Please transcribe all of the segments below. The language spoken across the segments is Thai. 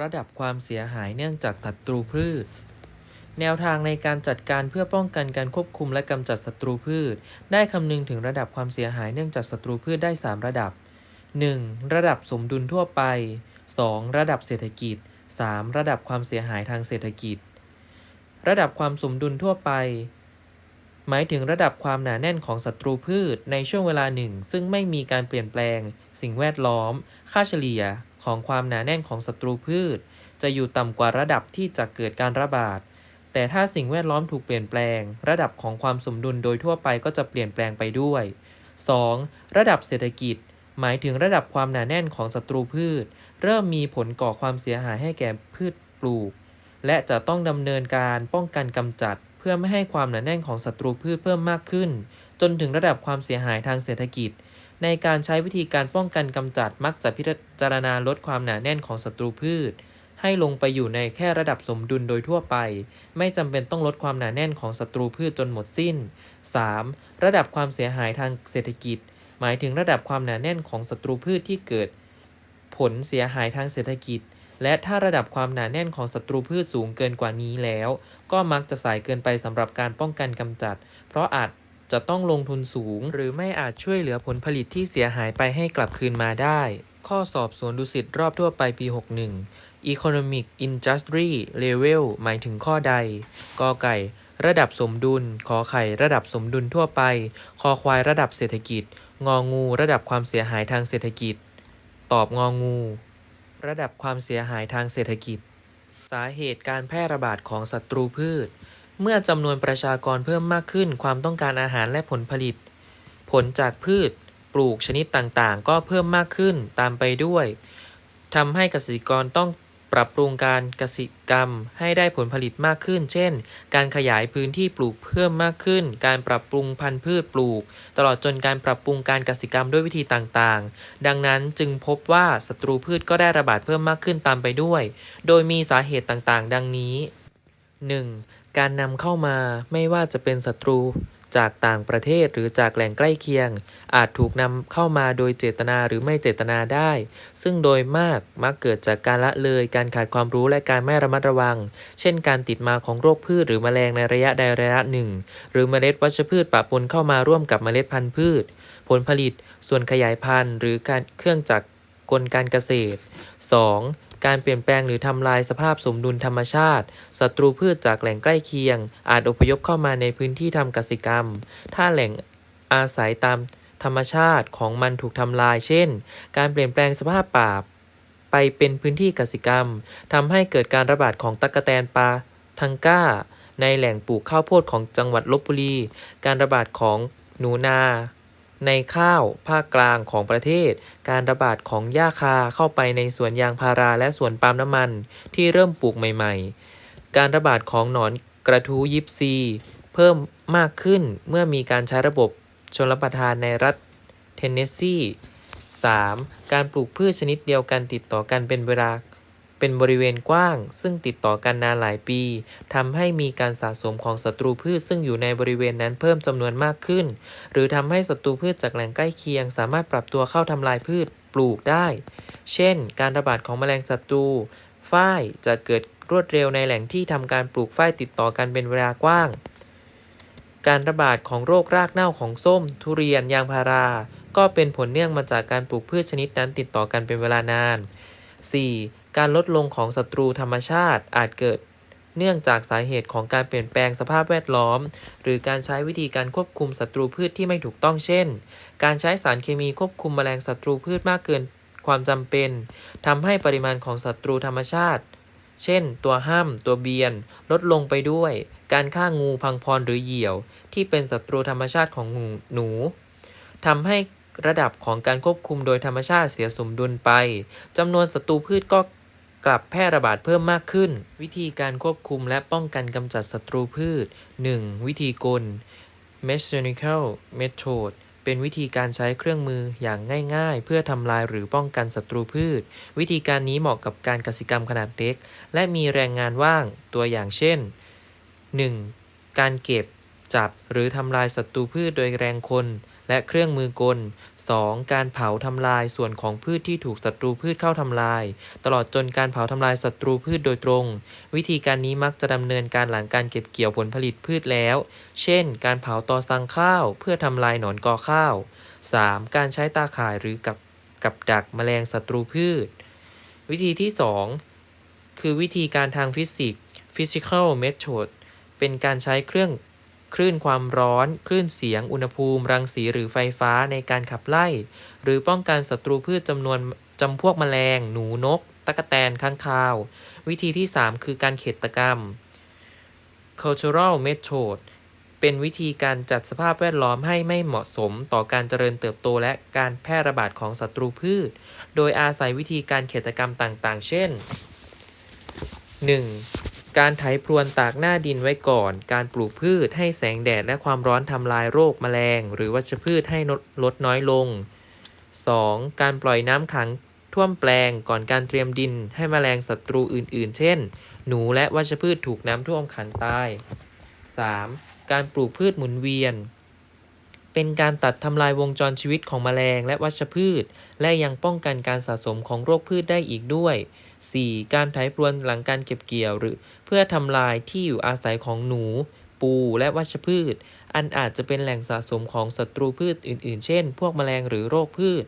ระดับความเสียหายเนื่องจากศัตรูพืช แนวทางในการจัดการเพื่อป้องกันการควบคุมและกำจัดศัตรูพืช ได้คำนึงถึงระดับความเสียหายเนื่องจากศัตรูพืชได้ 3 ระดับ 1. ระดับสมดุลทั่วไป 2. ระดับเศรษฐกิจ 3. ระดับความเสียหายทางเศรษฐกิจ ระดับความสมดุลทั่วไป หมายถึงระดับความหนาแน่นของศัตรูพืชในช่วงเวลาหนึ่ง ซึ่งไม่มีการเปลี่ยนแปลง สิ่งแวดล้อม ค่าเฉลี่ยของความหนาแน่นของศัตรูพืช จะอยู่ต่ำกว่าระดับที่จะเกิดการระบาด แต่ถ้าสิ่งแวดล้อมถูกเปลี่ยนแปลง ระดับของความสมดุลโดยทั่วไปก็จะเปลี่ยนแปลงไปด้วย 2. ระดับเศรษฐกิจ หมายถึงระดับความหนาแน่นของศัตรูพืช เริ่มมีผลก่อความเสียหายให้แก่พืชปลูก และจะต้องดำเนินการป้องกันกำจัด พื่อไม่ให้ความหนาแน่นของศัตรูพืชเพิ่มมากขึ้น จนถึงระดับความเสียหายทางเศรษฐกิจ ในการใช้วิธีการป้องกันกำจัดมักจะพิจารณาลดความหนาแน่นของศัตรูพืช ให้ลงไปอยู่ในแค่ระดับสมดุลโดยทั่วไป ไม่จำเป็นต้องลดความหนาแน่นของศัตรูพืชจนหมดสิ้น 3. ระดับความเสียหายทางเศรษฐกิจ หมายถึงระดับความหนาแน่นของศัตรูพืชที่เกิด ผลเสียหายทางเศรษฐกิจ และถ้าระดับความหนาแน่นของศัตรูพืชสูงเกินกว่านี้แล้ว ก็มักจะสายเกินไปสำหรับการป้องกันกำจัด เพราะอาจจะต้องลงทุนสูง หรือไม่อาจช่วยเหลือผลผลิตที่เสียหายไปให้กลับคืนมาได้ ข้อสอบสวนดุสิตรอบทั่วไปปี 61 Economic Industry Level หมายถึงข้อใด กอไก่ ระดับสมดุล ขอไข่ ระดับสมดุลทั่วไป คอควายระดับเศรษฐกิจ งองู ระดับความเสียหายทางเศรษฐกิจ ตอบงองู ระดับความเสียหายทางเศรษฐกิจ สาเหตุการแพร่ระบาดของศัตรูพืช เมื่อจำนวนประชากรเพิ่มมากขึ้น ความต้องการอาหารและผลผลิต ผลจากพืชปลูกชนิดต่างๆ ก็เพิ่มมากขึ้นตามไปด้วยทำให้เกษตรกรต้อง ปรับปรุงการเกษตรกรรมให้ได้ผลผลิตมากขึ้น เช่น การขยายพื้นที่ปลูกเพิ่มมากขึ้น การปรับปรุงพันธุ์พืชปลูก ตลอดจนการปรับปรุงการเกษตรกรรมด้วยวิธีต่างๆ ดังนั้นจึงพบว่าศัตรูพืชก็ได้ระบาดเพิ่มมากขึ้นตามไปด้วย โดยมีสาเหตุต่างๆ ดังนี้ 1. การนำเข้ามาไม่ว่าจะเป็นศัตรู จากต่างประเทศหรือจากแหล่งใกล้เคียง อาจถูกนำเข้ามาโดยเจตนาหรือไม่เจตนาได้ ซึ่งโดยมากมักเกิดจากการละเลยการขาดความรู้และการไม่ระมัดระวัง เช่นการติดมาของโรคพืชหรือแมลงในระยะใดระยะหนึ่ง หรือเมล็ดวัชพืชปะปนเข้ามาร่วมกับเมล็ดพันธุ์พืช ผลผลิต ส่วนขยายพันธุ์ หรือการเครื่องจักรกลการเกษตร 2. การเปลี่ยนแปลงหรือทำลายสภาพสมดุลธรรมชาติ ศัตรูพืชจากแหล่งใกล้เคียง อาจอพยพเข้ามาในพื้นที่ทำกสิกรรม ถ้าแหล่งอาศัยตามธรรมชาติของมันถูกทำลาย เช่น การเปลี่ยนแปลงสภาพป่าไปเป็นพื้นที่กสิกรรม ทำให้เกิดการระบาดของตั๊กแตนปลาทังก้า ในแหล่งปลูกข้าวโพดของจังหวัดลบบุรี การระบาดของหนูนา ในข้าวภาคกลางของประเทศ การระบาดของหญ้าคาเข้าไปในสวนยางพาราและสวนปาล์มน้ำมัน ที่เริ่มปลูกใหม่ๆ การระบาดของหนอนกระทู้ยิปซี เพิ่มมากขึ้นเมื่อมีการใช้ระบบชนรับประทานในรัฐเทนเนสซี 3. การปลูกพืชชนิดเดียวกันติดต่อกันเป็นเวลา เป็นบริเวณกว้าง ซึ่งติดต่อกันนานหลายปีทำให้มีการสะสมของศัตรูพืชซึ่งอยู่ในบริเวณนั้นเพิ่มจำนวนมากขึ้น หรือทำให้ศัตรูพืชจากแหล่งใกล้เคียง สามารถปรับตัวเข้าทำลายพืชปลูกได้ เช่น การระบาดของแมลงศัตรูฝ้ายจะเกิดรวดเร็วในแหล่งที่ทำการปลูกฝ้ายติดต่อกันเป็นเวลากว้าง การระบาดของโรครากเน่าของส้ม ทุเรียนยางพารา ก็เป็นผลเนื่องมาจากการปลูกพืชชนิดนั้นติดต่อกันเป็นเวลานาน 4. การลดลงของศัตรูธรรมชาติอาจเกิดเนื่องจากสาเหตุของการเปลี่ยนแปลงสภาพแวดล้อม หรือการใช้วิธีการควบคุมศัตรูพืชที่ไม่ถูกต้องเช่น การใช้สารเคมีควบคุมแมลงศัตรูพืชมากเกินความจำเป็นทำให้ปริมาณของศัตรูธรรมชาติ เช่น ตัวห้ามตัวเบียน ลดลงไปด้วย การฆ่างูพังพรหรือเหยี่ยว ที่เป็นศัตรูธรรมชาติของงูหนูทำให้ระดับของการควบคุมโดยธรรมชาติเสียสมดุลไปจำนวนศัตรูพืชก็ กลับแพร่ระบาดเพิ่มมากขึ้น วิธีการควบคุมและป้องกันกำจัดศัตรูพืช 1. วิธีกล mechanical method เป็นวิธีการใช้เครื่องมืออย่างง่ายๆ เพื่อทำลายหรือป้องกันศัตรูพืช วิธีการนี้เหมาะกับการกสิกรรมขนาดเล็ก และมีแรงงานว่างตัวอย่างเช่น 1. การเก็บ จับหรือทำลายศัตรูพืชโดยแรงคน และเครื่องมือกล 2. การเผาทำลายส่วนของพืชที่ถูกศัตรูพืชเข้าทำลาย ตลอดจนการเผาทำลายศัตรูพืชโดยตรง วิธีการนี้มักจะดำเนินการหลังการเก็บเกี่ยวผลผลิตพืชแล้ว เช่น การเผาตอสังข้าว เพื่อทำลายหนอนกอข้าว 3. การใช้ตาข่ายหรือกับกับดักแมลงศัตรูพืช วิธีที่ 2 คือวิธีการทางฟิสิกส์ physical method เป็นการใช้เครื่อง คลื่นความร้อน คลื่นเสียง อุณหภูมิ รังสีหรือไฟฟ้าในการขับไล่ หรือป้องกันศัตรูพืชจำนวนจำพวกแมลง หนูนก ตะกแตนค้างคาว วิธีที่ 3 คือการเขตกรรม cultural method เป็นวิธีการจัดสภาพแวดล้อมให้ไม่เหมาะสมต่อการเจริญเติบโตและการแพร่ระบาดของศัตรูพืช โดยอาศัยวิธีการเขตกรรมต่างๆ เช่น 1. การไถพรวนตากหน้าดินไว้ก่อน การปลูกพืชให้แสงแดดและความร้อนทำลายโรคแมลง หรือวัชพืชให้ลดลดน้อยลง 2. การปล่อยน้ำขังท่วมแปลงก่อนการเตรียมดินให้แมลงศัตรูอื่น ๆ เช่น หนูและวัชพืชถูกน้ำท่วมขังตาย 3. การปลูกพืชหมุนเวียน เป็นการตัดทำลายวงจรชีวิตของแมลงและวัชพืช และยังป้องกันการสะสมของโรคพืชได้อีกด้วย 4. การไถพรวนหลังการเก็บเกี่ยวหรือ เพื่อทำลายที่อยู่อาศัยของหนู ปูและวัชพืช อันอาจจะเป็นแหล่งสะสมของศัตรูพืชอื่น ๆ เช่น พวกแมลงหรือโรคพืช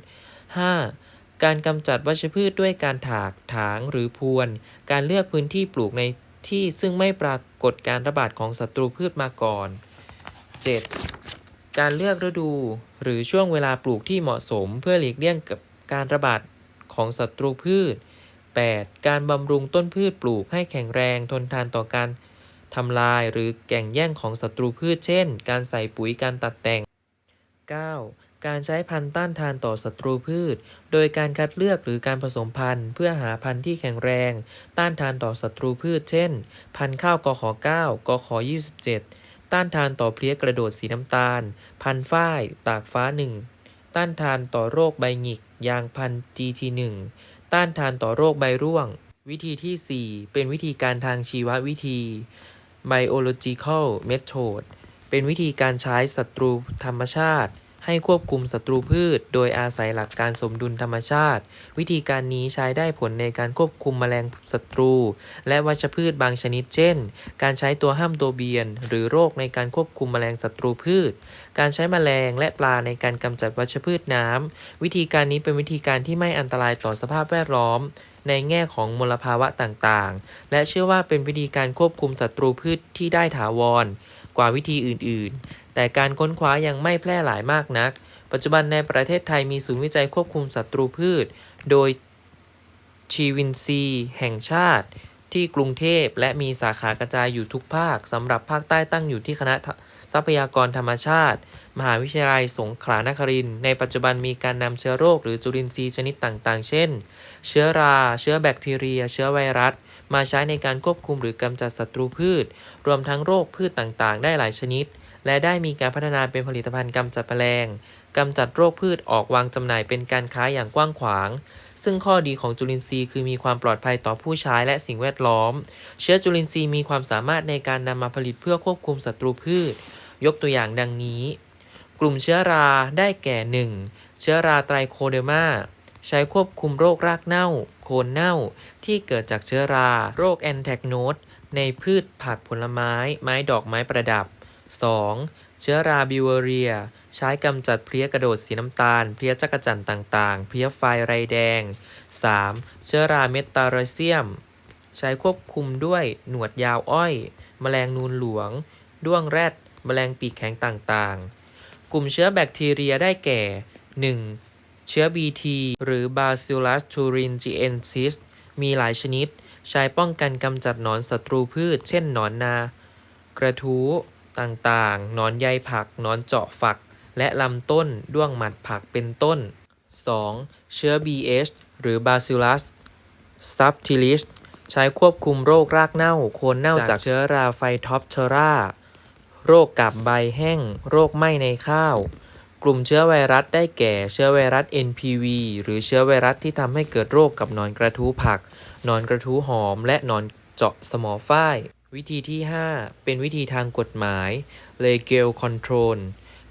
5. การกำจัดวัชพืชด้วยการถาก ถางหรือพรวน การเลือกพื้นที่ปลูกในที่ซึ่งไม่ปรากฏการระบาดของศัตรูพืชมาก่อน 7. การเลือกฤดูหรือช่วงเวลาปลูกที่เหมาะสม เพื่อหลีกเลี่ยงกับการระบาดของศัตรูพืช 8. การบำรุงต้นพืชปลูกให้แข็งแรงทนทานต่อการทำลายหรือแก่งแย่งของศัตรูพืชเช่น การใส่ปุ๋ยการตัดแต่ง 9. การใช้พันธุ์ต้านทานต่อศัตรูพืช โดยการคัดเลือกหรือการผสมพันธุ์เพื่อหาพันธุ์ที่แข็งแรง ต้านทานต่อศัตรูพืช เช่น พันธุ์ข้าวกข9กข27 ต้านทานต่อเพลี้ยกระโดดสีน้ำตาล พันธุ์ฝ้าย ตากฟ้า 1 ต้านทานต่อโรคใบหงิก ยางพันธุ์ GT1 ต้านทานต่อโรคใบร่วง วิธีที่ 4 เป็นวิธีการทางชีววิธี biological method เป็นวิธีการใช้ศัตรูธรรมชาติ ให้ควบคุมศัตรูพืช โดยอาศัยหลักการสมดุลธรรมชาติ วิธีการนี้ใช้ได้ผลในการควบคุมแมลงศัตรู และวัชพืชบางชนิดเช่น การใช้ตัวห้ามตัวเบียน หรือโรคในการควบคุมแมลงศัตรูพืช การใช้แมลงและปลาในการกำจัดวัชพืชน้ำวิธีการนี้เป็นวิธีการที่ไม่อันตรายต่อสภาพแวดล้อม ในแง่ของมลภาวะต่างๆ และเชื่อว่าเป็นวิธีการควบคุมศัตรูพืชที่ได้ถาวร กว่าวิธีอื่นๆ แต่การค้นคว้ายังไม่แพร่หลายมากนัก ปัจจุบันในประเทศไทยมีศูนย์วิจัยควบคุมศัตรูพืช โดยชีวินซีแห่งชาติที่กรุงเทพและมีสาขากระจายอยู่ทุกภาคสำหรับภาคใต้ตั้งอยู่ที่คณะทรัพยากรธรรมชาติ มหาวิทยาลัยสงขลานครินทร์ในปัจจุบันมีการนำเชื้อโรคหรือจุลินทรีย์ชนิดต่างๆ เช่น เชื้อรา เชื้อแบคทีเรีย เชื้อไวรัส มาใช้ในการควบคุมหรือกำจัดศัตรูพืช รวมทั้งโรคพืชต่างๆ ได้หลายชนิด และได้มีการพัฒนาเป็นผลิตภัณฑ์กำจัดแมลงกำจัดโรคพืชออกวางจำหน่ายเป็นการค้าอย่างกว้างขวาง ซึ่งข้อดีของจุลินทรีย์คือมีความปลอดภัยต่อผู้ใช้และสิ่งแวดล้อม เชื้อจุลินทรีย์มีความสามารถในการนำมาผลิตเพื่อควบคุมศัตรูพืช ยกตัวอย่างดังนี้ กลุ่มเชื้อราได้แก่ 1. เชื้อราไตรโคเดอร์มา ใช้ควบคุมโรครากเน่า โคนเน่า ที่เกิดจากเชื้อรา โรคแอนแทกโนดในพืชผักผลไม้ ไม้ดอกไม้ประดับ 2. เชื้อราบิวเอเรีย ใช้กำจัดเพลี้ยกระโดดสีน้ำตาล เพลี้ยจักจั่นต่างๆ เพลี้ยไฟไรแดง 3. เชื้อราเมตตาไรเซียม ใช้ควบคุมด้วยหนวดยาวอ้อย แมลงนูนหลวง ด้วงแรด แมลงปีกแข็งต่างๆ กลุ่มเชื้อแบคทีเรียได้แก่ 1. เชื้อ BT หรือ Bacillus thuringiensis มีหลายชนิด ใช้ป้องกันกำจัดหนอนศัตรูพืช เช่นหนอนนา กระทู้ต่างๆ หนอนใยผัก หนอนเจาะฝัก และลำต้น ด้วงหมัดผักเป็นต้น 2. เชื้อ BH หรือ Bacillus subtilis ใช้ควบคุมโรครากเน่า โคนเน่าจากเชื้อราไฟท็อปเทอราโรคกับใบแห้ง โรคไหม้ในข้าว กลุ่มเชื้อไวรัสได้แก่เชื้อไวรัส NPV หรือเชื้อไวรัสที่ทำให้เกิดโรคกับนอนกระทู้ผัก นอนกระทู้หอม และนอนเจาะสมอฝ้าย วิธีที่ 5 เป็นวิธีทางกฎหมาย legal control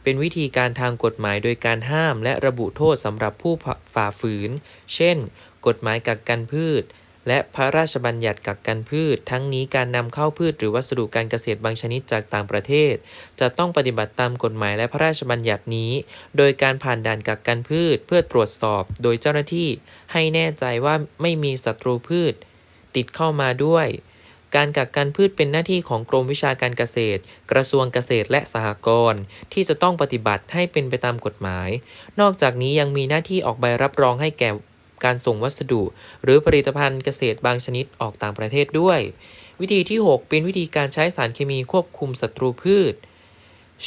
เป็นวิธีการทางกฎหมายโดยการห้ามและระบุโทษสำหรับผู้ฝ่าฝืน เช่น กฎหมายกักกันพืช และพระราชบัญญัติกักกันพืช ทั้งนี้การนำเข้าพืชหรือวัสดุการเกษตรบางชนิดจากต่างประเทศ จะต้องปฏิบัติตามกฎหมายและพระราชบัญญัตินี้ โดยการผ่านด่านกักกันพืช เพื่อตรวจสอบ โดยเจ้าหน้าที่ให้แน่ใจว่าไม่มีศัตรูพืช ติดเข้ามาด้วย การกักกันพืชเป็นหน้าที่ของกรมวิชาการเกษตร กระทรวงเกษตรและสหกรณ์ที่จะต้องปฏิบัติให้เป็นไปตามกฎหมาย นอกจากนี้ยังมีหน้าที่ออกใบรับรองให้แก่ การส่งวัสดุ หรือผลิตภัณฑ์เกษตรบางชนิดออกต่างประเทศด้วย วิธีที่ 6 เป็นวิธีการใช้สารเคมีควบคุมศัตรูพืช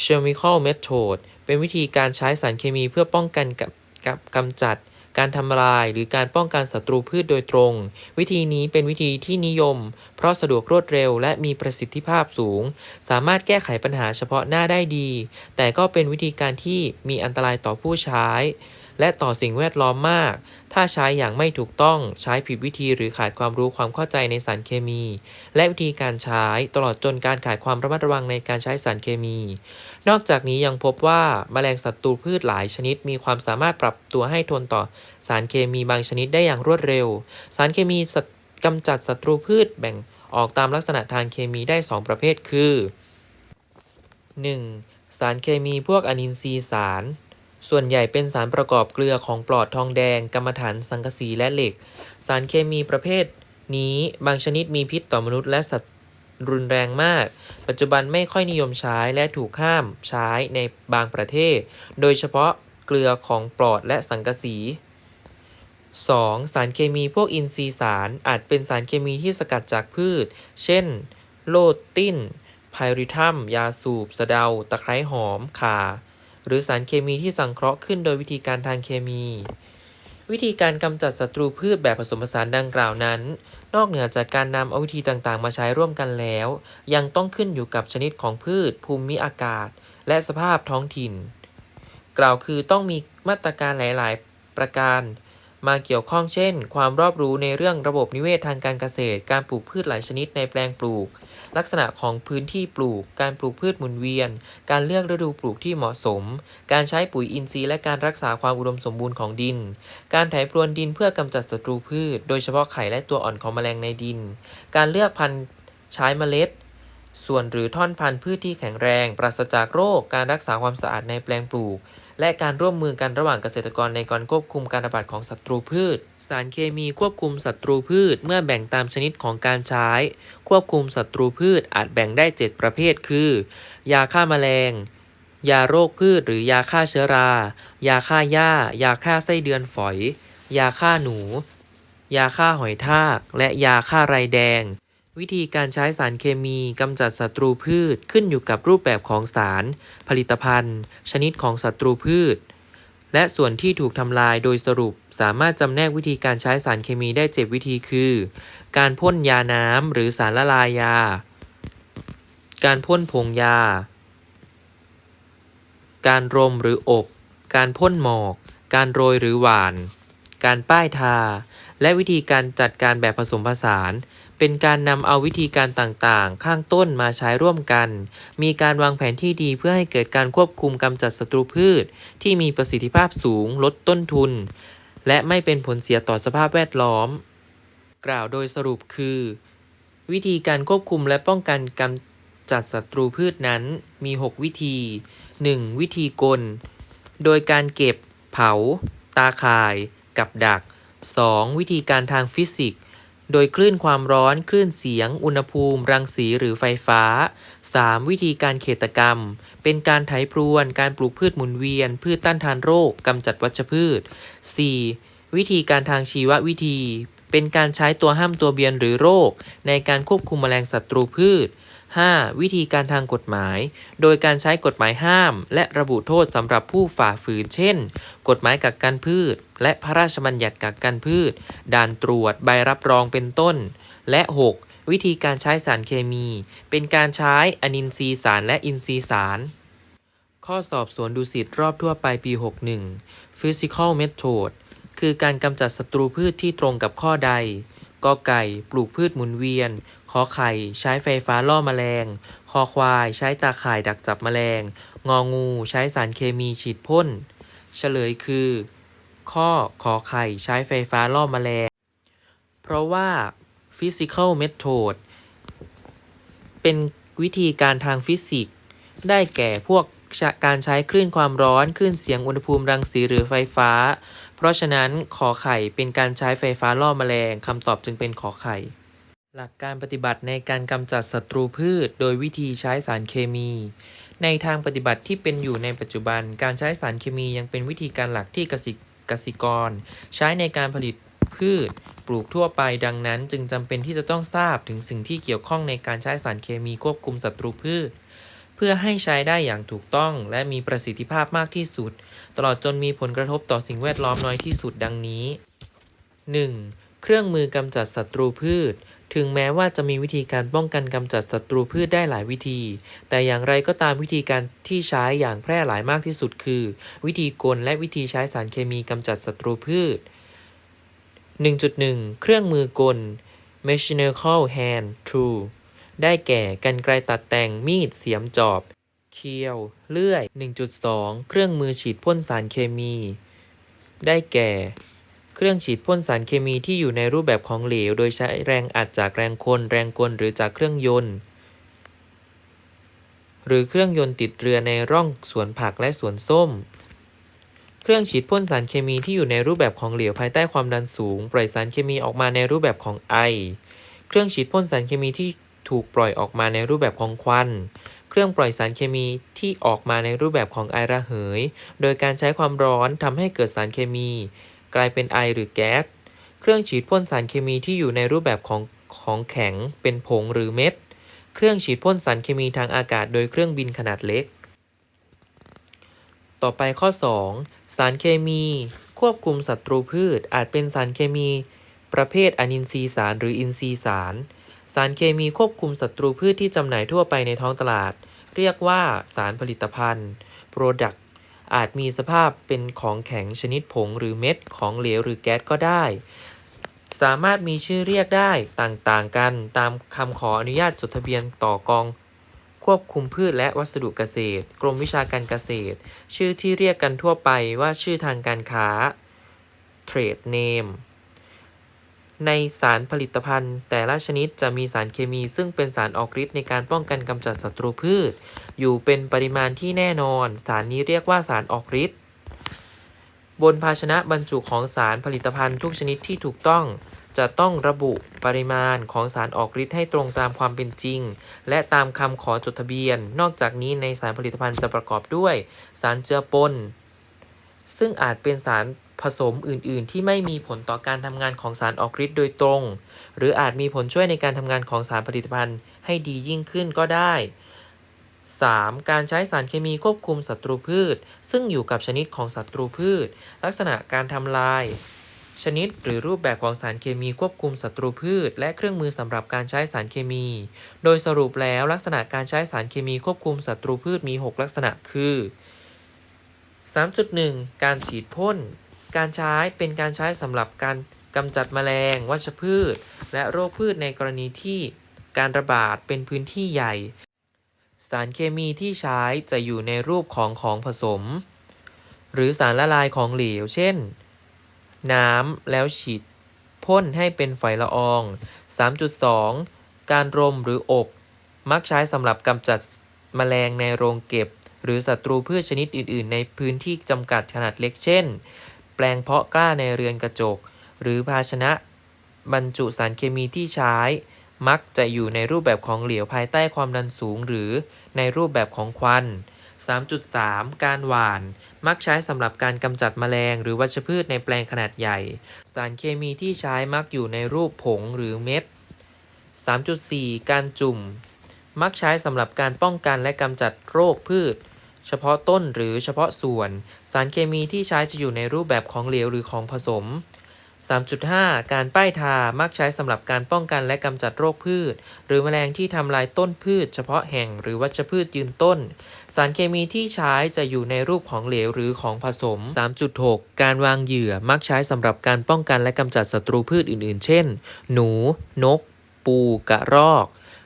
chemical method เป็นวิธีการใช้สารเคมีเพื่อป้องกันกับกับกำจัด การทำลาย หรือการป้องกันศัตรูพืชโดยตรง วิธีนี้เป็นวิธีที่นิยม เพราะสะดวกรวดเร็ว และมีประสิทธิภาพสูง สามารถแก้ไขปัญหาเฉพาะหน้าได้ดี แต่ก็เป็นวิธีการที่มีอันตรายต่อผู้ใช้ และต่อสิ่งแวดล้อมมาก ถ้าใช้อย่างไม่ถูกต้องใช้ผิดวิธีหรือขาดความรู้ความเข้าใจในสารเคมี และวิธีการใช้ตลอดจนการขาดความระมัดระวังในการใช้สารเคมี นอกจากนี้ยังพบว่าแมลงศัตรูพืชหลายชนิด มีความสามารถปรับตัวให้ทนต่อสารเคมีบางชนิดได้อย่างรวดเร็ว สารเคมีกำจัดศัตรูพืชแบ่งออกตามลักษณะทางเคมีได้ 2 ประเภทคือ 1. สารเคมีพวกอนินทรีย์สาร ส่วนใหญ่เป็นสารประกอบเกลือของปลอดทองแดง กรรมฐานสังกะสีและเหล็ก สารเคมีประเภทนี้บางชนิดมีพิษต่อมนุษย์และสัตว์รุนแรงมาก ปัจจุบันไม่ค่อยนิยมใช้และถูกห้ามใช้ในบางประเทศ โดยเฉพาะเกลือของปลอดและสังกะสี 2. สารเคมีพวกอินทรีย์สารอาจเป็นสารเคมีที่สกัดจากพืช เช่น โลตินไพริทัม ยาสูบ สะเดา ตะไคร้หอม ข่า หรือสารเคมีที่สังเคราะห์ขึ้นโดยวิธีการทางเคมี วิธีการกำจัดศัตรูพืชแบบผสมผสานดังกล่าวนั้น นอกเหนือจากการนำเอาวิธีต่างๆ มาใช้ร่วมกันแล้ว ยังต้องขึ้นอยู่กับชนิดของพืช ภูมิอากาศ และสภาพท้องถิ่น กล่าวคือต้องมีมาตรการหลาย ๆ ประการมาเกี่ยวข้องเช่น ความรอบรู้ในเรื่องระบบนิเวศทางการเกษตร การปลูกพืชหลายชนิดในแปลงปลูก ลักษณะของพื้นที่ปลูก การปลูกพืชหมุนเวียน การเลือกฤดูปลูกที่เหมาะสม การใช้ปุ๋ยอินทรีย์และการรักษาความอุดมสมบูรณ์ของดิน การไถพรวนดินเพื่อกำจัดศัตรูพืช โดยเฉพาะไข่และตัวอ่อนของแมลงในดิน การเลือกพันธุ์ใช้เมล็ด ส่วนหรือท่อนพันธุ์พืชที่แข็งแรง ปราศจากโรค การรักษาความสะอาดในแปลงปลูก และการร่วมมือกันระหว่างเกษตรกรในการควบคุมการระบาดของศัตรูพืช สารเคมีควบคุมศัตรูพืชเมื่อแบ่งตามชนิดของการใช้ ควบคุมศัตรูพืชอาจแบ่งได้ 7 ประเภท คือ ยาฆ่าแมลง ยาโรคพืชหรือยาฆ่าเชื้อรา ยาฆ่าหญ้า ยาฆ่าไส้เดือนฝอย ยาฆ่าหนู ยาฆ่าหอยทาก และยาฆ่าไรแดง วิธีการใช้สารเคมีกำจัดศัตรูพืชขึ้นอยู่กับรูปแบบของสาร ผลิตภัณฑ์ ชนิดของศัตรูพืช และส่วนที่ถูกทำลายโดยสรุป สามารถจำแนกวิธีการใช้สารเคมีได้ 7 วิธีคือ การพ่นยาน้ำหรือสารละลายยา การพ่นผงยา การรมหรืออบ การพ่นหมอก การโรยหรือหวาน การป้ายทา และวิธีการจัดการแบบผสมผสาน เป็นการนำเอาวิธีการต่างๆ ข้างต้นมาใช้ร่วมกัน มีการวางแผนที่ดีเพื่อให้เกิดการควบคุมกำจัดศัตรูพืช ที่มีประสิทธิภาพสูงลดต้นทุน และไม่เป็นผลเสียต่อสภาพแวดล้อม กล่าวโดยสรุปคือ วิธีการควบคุมและป้องกันกำจัดศัตรูพืชนั้นมี 6 วิธี 1. วิธีกล โดยการเก็บ เผา ตาข่าย กับดัก 2. วิธีการทางฟิสิกส์ โดยคลื่นความร้อน คลื่นเสียง อุณหภูมิ รังสีหรือไฟฟ้า 3. วิธีการเขตกรรม เป็นการไถพรวน การปลูกพืชหมุนเวียน พืชต้านทานโรค กำจัดวัชพืช 4. วิธีการทางชีววิธี เป็นการใช้ตัวห้ามตัวเบียนหรือโรค ในการควบคุมแมลงศัตรูพืช 5. วิธีการทางกฎหมาย โดยการใช้กฎหมายห้าม และระบุโทษสำหรับผู้ฝ่าฝืน เช่น กฎหมายกักกันพืช และพระราชบัญญัติกักกันพืช ด่านตรวจใบรับรองเป็นต้น และ 6. วิธีการใช้สารเคมี เป็นการใช้อนินทรีย์สารและอินทรีย์สาร ข้อสอบสวนดุสิตรอบทั่วไปปี 61 Physical Method คือการกำจัดศัตรูพืชที่ตรงกับข้อใดกอไก่ ปลูกพืชหมุนเวียน ขอไข่ใช้ไฟฟ้าล่อแมลง คอควายใช้ตาข่ายดักจับแมลง งองูใช้สารเคมีฉีดพ่น เฉลยคือ ข้อขอไข่ใช้ไฟฟ้าล่อแมลง เพราะว่า physical method เป็นวิธีการทางฟิสิกส์ ได้แก่พวกการใช้คลื่นความร้อนคลื่นเสียงอุณหภูมิรังสีหรือไฟฟ้า เพราะฉะนั้นขอไข่เป็นการใช้ไฟฟ้าล่อแมลงคำตอบจึงเป็นขอไข่ หลักการปฏิบัติในการกำจัดศัตรูพืช โดยวิธีใช้สารเคมี ในทางปฏิบัติที่เป็นอยู่ในปัจจุบัน การใช้สารเคมียังเป็นวิธีการหลักที่เกษตรกสิกร ใช้ในการผลิตพืช ปลูกทั่วไปดังนั้น จึงจำเป็นที่จะต้องทราบถึงสิ่งที่เกี่ยวข้องในการใช้สารเคมีควบคุมศัตรูพืช เพื่อให้ใช้ได้อย่างถูกต้องและมีประสิทธิภาพมากที่สุด ตลอดจนมีผลกระทบต่อสิ่งแวดล้อมน้อยที่สุดดังนี้ 1. เครื่องมือกำจัดศัตรูพืช ถึงแม้ว่าจะมีวิธีการป้องกันกำจัดศัตรูพืชได้หลายวิธี แต่อย่างไรก็ตามวิธีการที่ใช้อย่างแพร่หลายมากที่สุดคือ วิธีกลและวิธีใช้สารเคมีกำจัดศัตรูพืช 1.1 เครื่องมือกล mechanical hand tool ได้แก่กรรไกรตัดแต่งมีดเสียมจอบ เคียว เลื่อย 1.2 เครื่องมือฉีดพ่นสารเคมี ได้แก่ เครื่องฉีดพ่นสารเคมีที่อยู่ในรูปแบบของเหลว โดยใช้แรงอัดจากแรงคน แรงกลหรือจากเครื่องยนต์ หรือเครื่องยนต์ติดเรือในร่องสวนผักและสวนส้ม เครื่องฉีดพ่นสารเคมีที่อยู่ในรูปแบบของเหลวภายใต้ความดันสูง ปล่อยสารเคมีออกมาในรูปแบบของไอ เครื่องฉีดพ่นสารเคมีที่ถูกปล่อยออกมาในรูปแบบของควัน เครื่องปล่อยสารเคมีที่ออกมาในรูปแบบของไอระเหย โดยการใช้ความร้อนทำให้เกิดสารเคมี กลายเป็นไอหรือแก๊ส เครื่องฉีดพ่นสารเคมีที่อยู่ในรูปแบบของของแข็งเป็นผงหรือเม็ด เครื่องฉีดพ่นสารเคมีทางอากาศโดยเครื่องบินขนาดเล็ก ต่อไปข้อ 2 สารเคมี ควบคุมศัตรูพืช อาจเป็นสารเคมี ประเภทอนินทรีย์สารหรืออินทรีย์สาร สารเคมีควบคุมศัตรูพืชที่จำหน่ายทั่วไปในท้องตลาด เรียกว่าสารผลิตภัณฑ์ Product อาจมีสภาพเป็นของแข็งชนิดผงหรือเม็ดของเหลวหรือแก๊สก็ได้ สามารถมีชื่อเรียกได้ต่างๆกันตามคำขออนุญาตจดทะเบียนต่อกอง ควบคุมพืชและวัสดุเกษตร กรมวิชาการเกษตร ชื่อที่เรียกกันทั่วไปว่าชื่อทางการค้า Trade Name ในสารผลิตภัณฑ์ แต่ละชนิดจะมีสารเคมี ซึ่งเป็นสารออกฤทธิ์ในการป้องกันกำจัดศัตรูพืช อยู่เป็นปริมาณที่แน่นอน สารนี้เรียกว่าสารออกฤทธิ์บนภาชนะบรรจุของสารผลิตภัณฑ์ทุกชนิดที่ถูกต้อง จะต้องระบุปริมาณของสารออกฤทธิ์ให้ตรงตามความเป็นจริง และตามคำขอจดทะเบียน นอกจากนี้ในสารผลิตภัณฑ์จะประกอบด้วย สารเจือปนซึ่งอาจเป็นสาร ผสมอื่น ๆ ที่ไม่มีผลต่อการทำงานของสารออกฤทธิ์โดยตรง หรืออาจมีผลช่วยในการทำงานของสารผลิตภัณฑ์ให้ดียิ่งขึ้นก็ได้ 3. การใช้สารเคมีควบคุมศัตรูพืช ซึ่งอยู่กับชนิดของศัตรูพืช ลักษณะการทำลาย ชนิดหรือรูปแบบของสารเคมีควบคุมศัตรูพืช และเครื่องมือสำหรับการใช้สารเคมี โดยสรุปแล้วลักษณะการใช้สารเคมีควบคุมศัตรูพืชมี 6 ลักษณะคือ 3.1 การฉีดพ่น การใช้เป็นการใช้สำหรับการกำจัดแมลง วัชพืช และโรคพืชในกรณีที่การระบาดเป็นพื้นที่ใหญ่ สารเคมีที่ใช้จะอยู่ในรูปของของผสม หรือสารละลายของเหลว เช่น น้ำแล้วฉีดพ่นให้เป็นฝอยละออง 3.2 การรมหรืออบ มักใช้สำหรับกำจัดแมลงในโรงเก็บ หรือศัตรูพืชชนิดอื่น ๆ ในพื้นที่จำกัดขนาดเล็กเช่น แปลงเพาะกล้าในเรือนกระจก หรือภาชนะบรรจุสารเคมีที่ใช้ มักจะอยู่ในรูปแบบของเหลวภายใต้ความดันสูง หรือในรูปแบบของควัน 3.3 การหว่าน มักใช้สำหรับการกำจัดแมลง หรือวัชพืชในแปลงขนาดใหญ่ สารเคมีที่ใช้มักอยู่ในรูปผงหรือเม็ด 3.4 การจุ่ม มักใช้สำหรับการป้องกันและกำจัดโรคพืช เฉพาะต้นหรือเฉพาะส่วน สารเคมีที่ใช้จะอยู่ในรูปแบบของเหลวหรือของผสม 3.5 การป้ายทา มักใช้สำหรับการป้องกันและกำจัดโรคพืช หรือแมลงที่ทำลายต้นพืช เฉพาะแห่งหรือวัชพืชยืนต้น สารเคมีที่ใช้จะอยู่ในรูปของเหลวหรือของผสม 3.6 การวางเหยื่อ มักใช้สำหรับการป้องกันและกำจัดศัตรูพืชอื่น ๆ เช่น หนู นก ปู กระรอก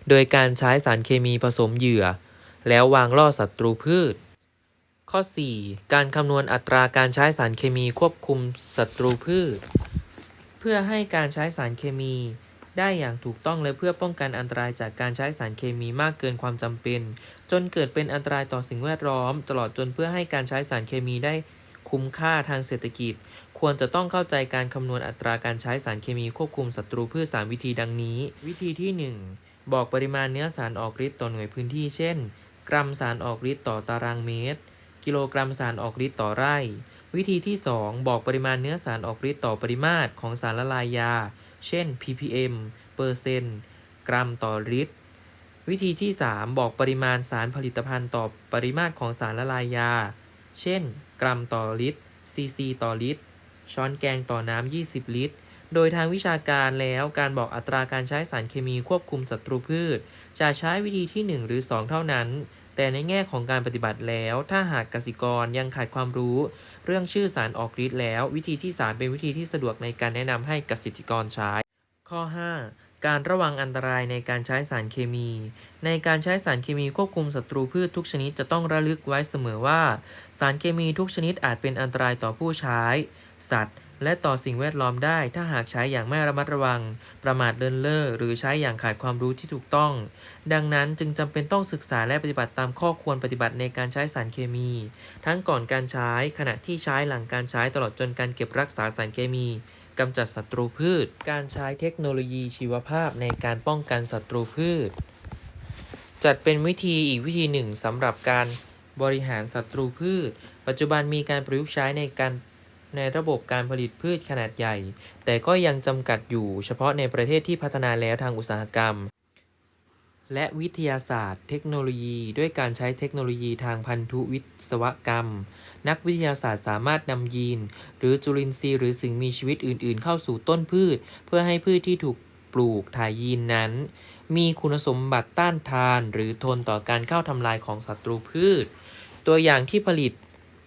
โดยการใช้สารเคมีผสมเหยื่อ แล้ววางล่อศัตรูพืช ข้อ 4 การคำนวณอัตราการใช้สารเคมีควบคุมศัตรูพืช เพื่อให้การใช้สารเคมีได้อย่างถูกต้องและเพื่อป้องกันอันตรายจากการใช้สารเคมีมากเกินความจำเป็น จนเกิดเป็นอันตรายต่อสิ่งแวดล้อม ตลอดจนเพื่อให้การใช้สารเคมีได้คุ้มค่าทางเศรษฐกิจ ควรจะต้องเข้าใจการคำนวณอัตราการใช้สารเคมีควบคุมศัตรูพืชสามวิธีดังนี้ วิธีที่ 1 บอกปริมาณเนื้อสารออกฤทธิ์ต่อหน่วยพื้นที่เช่น กรัมสารออกฤทธิ์ต่อตารางเมตร กิโลกรัมสารออกฤทธิ์ต่อไร่ วิธีที่ 2 บอกปริมาณเนื้อสารออกฤทธิ์ต่อปริมาตรของสารละลายยา เช่น ppm เปอร์เซนต์ กรัมต่อลิตร วิธีที่ 3 บอกปริมาณสารผลิตภัณฑ์ต่อปริมาตรของสารละลายยา เช่น กรัมต่อลิตร cc ต่อลิตร ช้อนแกงต่อน้ำ 20 ลิตร โดยทางวิชาการแล้วการบอกอัตราการใช้สารเคมีควบคุมศัตรูพืช จะใช้วิธีที่ 1 หรือ 2 เท่านั้น แต่ในแง่ของการปฏิบัติแล้ว ถ้าหากกสิกรยังขาดความรู้ เรื่องชื่อสารออกฤทธิ์แล้ว วิธีที่ 3 เป็นวิธีที่สะดวกในการแนะนำให้เกษตรกรใช้ ข้อ 5 การระวังอันตรายในการใช้สารเคมี ในการใช้สารเคมีควบคุมศัตรูพืชทุกชนิดจะต้องระลึกไว้เสมอว่า สารเคมีทุกชนิดอาจเป็นอันตรายต่อผู้ใช้ สัตว์ และต่อสิ่งแวดล้อมได้ ถ้าหากใช้อย่างไม่ระมัดระวัง ประมาทเลินเล่อหรือใช้อย่างขาดความรู้ที่ถูกต้อง ดังนั้นจึงจำเป็นต้องศึกษาและปฏิบัติตามข้อควรปฏิบัติในการใช้สารเคมี ทั้งก่อนการใช้ขณะที่ใช้หลังการใช้ตลอดจนการเก็บรักษาสารเคมีกำจัดศัตรูพืช การใช้เทคโนโลยีชีวภาพในการป้องกันศัตรูพืช จัดเป็นวิธีอีกวิธีหนึ่งสำหรับการบริหารศัตรูพืช ปัจจุบันมีการประยุกต์ใช้ในการ ในระบบการผลิตพืชขนาดใหญ่ แต่ก็ยังจำกัดอยู่เฉพาะในประเทศที่พัฒนาแล้วทางอุตสาหกรรม และวิทยาศาสตร์ เทคโนโลยี ด้วยการใช้เทคโนโลยีทางพันธุวิศวกรรม นักวิทยาศาสตร์สามารถนำยีน หรือจุลินทรีย์หรือสิ่งมีชีวิตอื่น ๆ เข้าสู่ต้นพืช เพื่อให้พืชที่ถูกปลูกถ่ายยีนนั้น มีคุณสมบัติต้านทาน หรือทนต่อการเข้าทำลายของศัตรูพืช ตัวอย่างที่ผลิต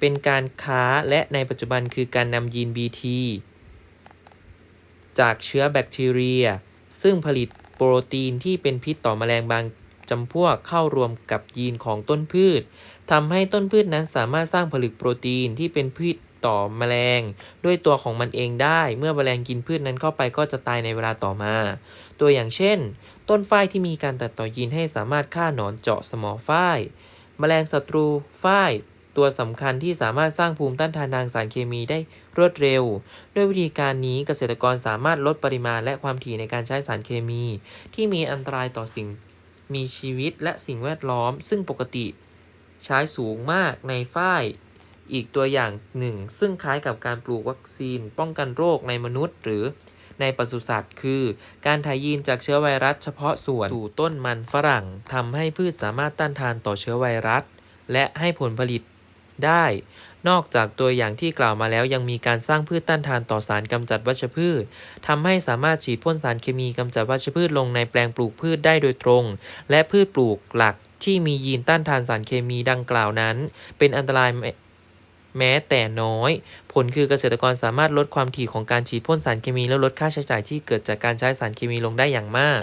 เป็นการค้าและในปัจจุบันคือการนำยีน BT จากเชื้อแบคทีเรีย ซึ่งผลิตโปรตีนที่เป็นพิษต่อแมลงบางจำพวกเข้ารวมกับยีนของต้นพืชทำให้ต้นพืชนั้นสามารถสร้างผลึกโปรตีนที่เป็นพิษต่อแมลง ด้วยตัวของมันเองได้ เมื่อแมลงกินพืชนั้นเข้าไปก็จะตายในเวลาต่อมา ตัวอย่างเช่น ต้นฝ้ายที่มีการตัดต่อยีนให้สามารถฆ่าหนอนเจาะสมอฝ้าย แมลงศัตรูฝ้าย ตัวสำคัญที่สามารถสร้างภูมิต้านทานทางสารเคมีได้รวดเร็ว ด้วยวิธีการนี้เกษตรกรสามารถลดปริมาณและความถี่ในการใช้สารเคมี ที่มีอันตรายต่อสิ่งมีชีวิตและสิ่งแวดล้อม ซึ่งปกติใช้สูงมากในฝ้าย อีกตัวอย่างหนึ่ง ซึ่งคล้ายกับการปลูกวัคซีน ป้องกันโรคในมนุษย์หรือในปศุสัตว์ คือ การถ่ายยีนจากเชื้อไวรัสเฉพาะส่วนสู่ต้นมันฝรั่งทำให้พืชสามารถต้านทานต่อเชื้อไวรัส และให้ผลผลิต ได้ นอกจากตัวอย่างที่กล่าวมาแล้วยังมีการสร้างพืชต้านทานต่อสารกำจัดวัชพืชทำให้สามารถฉีดพ่นสารเคมีกำจัดวัชพืชลงในแปลงปลูกพืชได้โดยตรง และพืชปลูกหลักที่มียีนต้านทานสารเคมีดังกล่าวนั้น เป็นอันตรายแม้แม้แต่น้อย ผลคือเกษตรกรสามารถลดความถี่ของการฉีดพ่นสารเคมีและลดค่าใช้จ่ายที่เกิดจากการใช้สารเคมีลงได้อย่างมาก